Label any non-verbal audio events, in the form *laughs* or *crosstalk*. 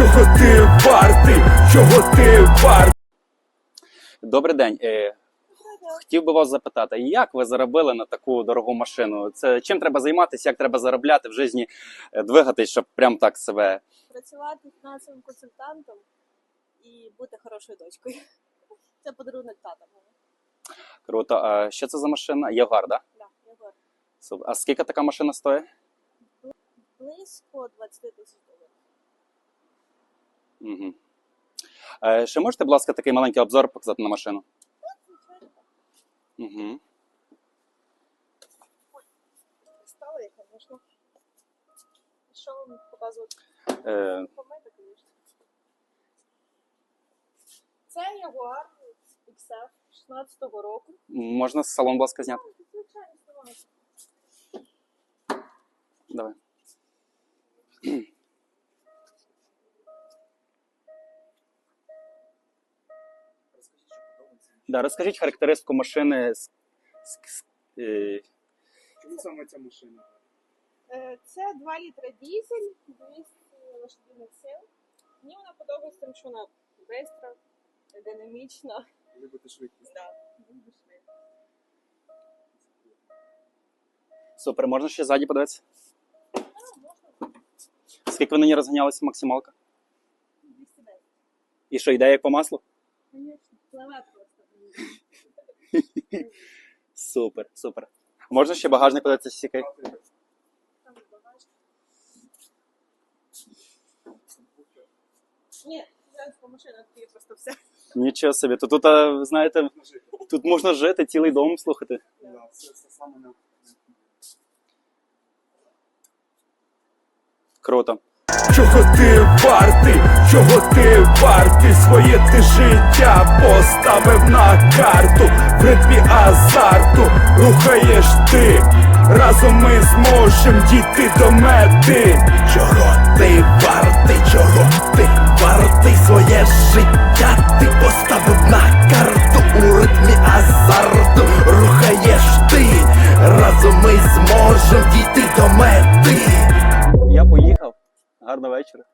вартий, чого ти вартий. Добрий день. Е, Хотів би вас запитати, як ви заробили на таку дорогу машину? Це чим треба займатися, як треба заробляти в житті, е, двигатись, щоб прям так себе. працювати фінансовим консультантом і бути хорошою дочкою. *laughs* Це подарунок тата мого. Круто. А що це за машина? Ягуар, да? Да, я А скільки така машина стоїть? Близько 20 тисяч доларів. Угу. Е, ще можете, будь ласка, такий маленький обзор показати на машину? Угу. Стало я, звісно. Що вам показувати? Е, звісно. Це Jaguar XF 16-го року. можна салон, будь ласка, зняти? Звичайно. Давай. Да, розкажіть характеристику машини. с- с- с- е, Чому саме ця машина? Е, Це 2 літра дізель, 200 лошадиних сил. Мені вона подобається тим, що вона швидка, динамічна. Любите швидкість? Да, дуже. Супер, можна ще ззаді подивитися? А, можна Скільки ви на ній розганялися максималка? 210. І що, йде як по маслу? Звісно. Супер, супер. Можна ще багажник? Там багаж. Ні, машина, є просто все. Нічого собі. То тут, а, знаєте, тут можна жити, цілий дом слухати. Круто. Чого ти вартий, чого ти вартий, своє ти життя поставив на карту, в ритмі азарту рухаєш ти, разом ми зможем дійти до мети. Чого ти вартий, чого ти вартий, своє життя ти поставив на карту, у ритмі азарту рухаєш ти, разом ми зможем дійти до мети. Я поїхав. Гарного вечора.